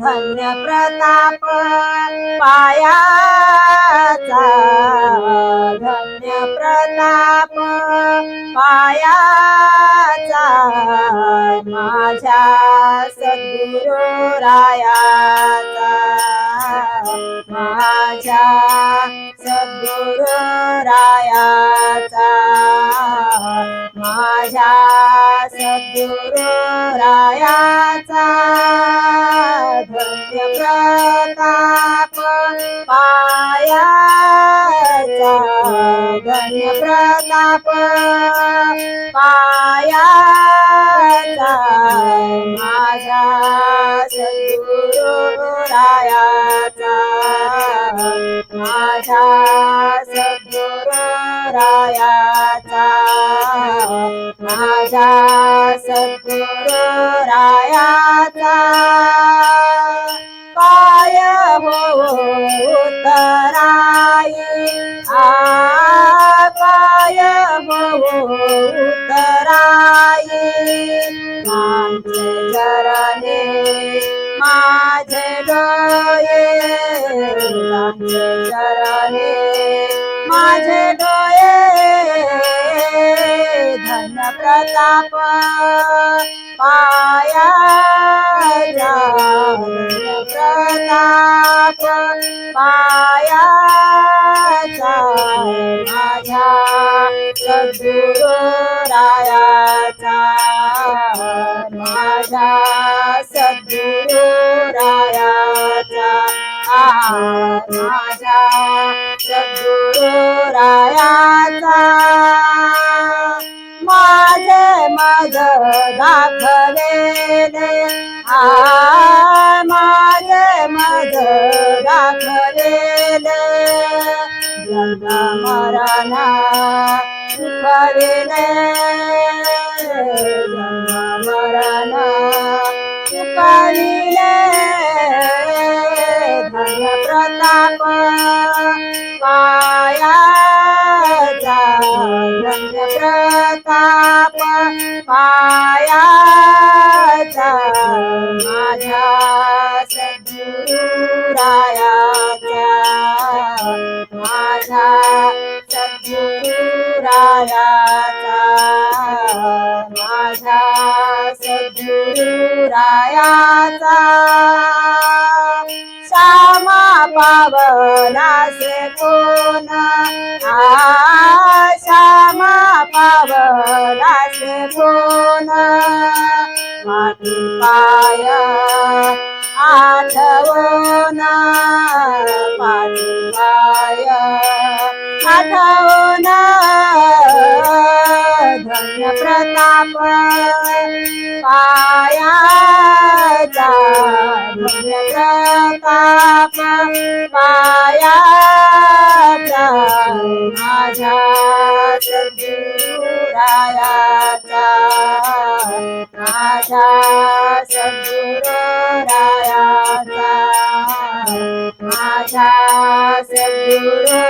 धन्य प्रताप पायाचा. धन्य प्रताप पायाचा. माझ्या सद्गुरु रायाचा माझ्या सद्गुरु रायाचा माझ्या सद्गुरु रायाचा धन्य प्रताप पायाचा. धन्य प्रताप पायाचा. माझ्या सद्गुरु माझ्या माझा सद्गुरुरायाचा. माझा सद्गुरुरायाचा. माझे माझे डोळे धन प्रताप पाया प्रताप पाया माझ्या सद्गुरायाचा माझ्या सद्गुरु माझ्या सद्गुरायाचा माझे मग दाखलेले. आ माझे मग दाखलेले. जग मरणा सुखविले. धन प्रताप प्रताप पायाचा माझ्या सद्गुरु रायाचा माझ्या सद्गुरु रायाचा माझ्या सद्गुरु pavana ashama pavana sekuna matipaya atavona matipaya dhanya prata आठवण प्रताप पायाचा माझ्या सद्गुरायाचा माझ्या सद्गुरायाचा माझ्या सद्गुरायाचा